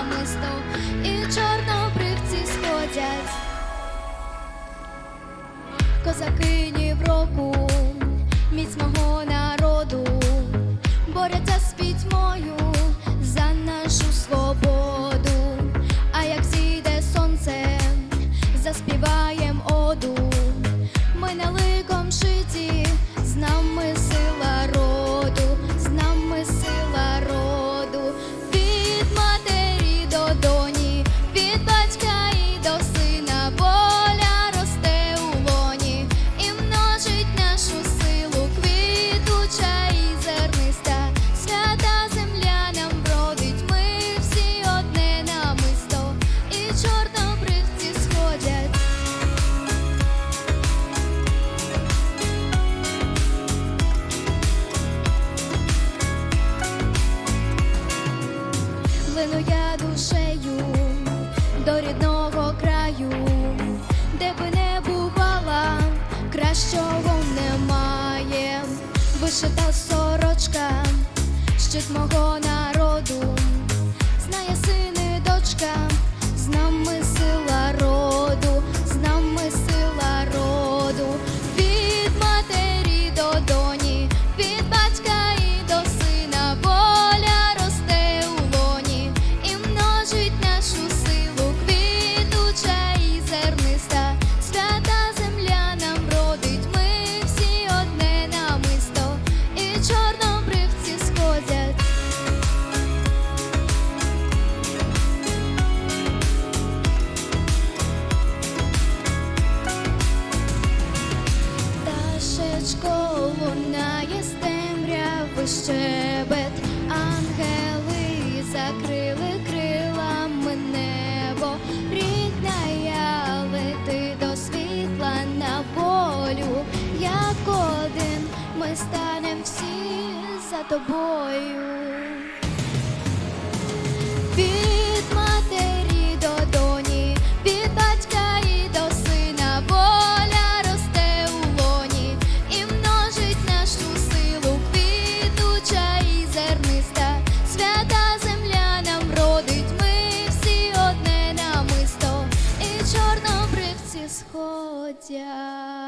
намисто і чорнобривці сходять, козаки ні в року, міць мого народу боряться з пітьмою. Лину я душею до рідного краю, де би не бувала, кращого немає. Вишита сорочка, щит мого народу, знає син і дочка, темряви щебет, ангели закрили крилами небо, рідна я лети до світла на волю, як один ми станем всі за тобою. 家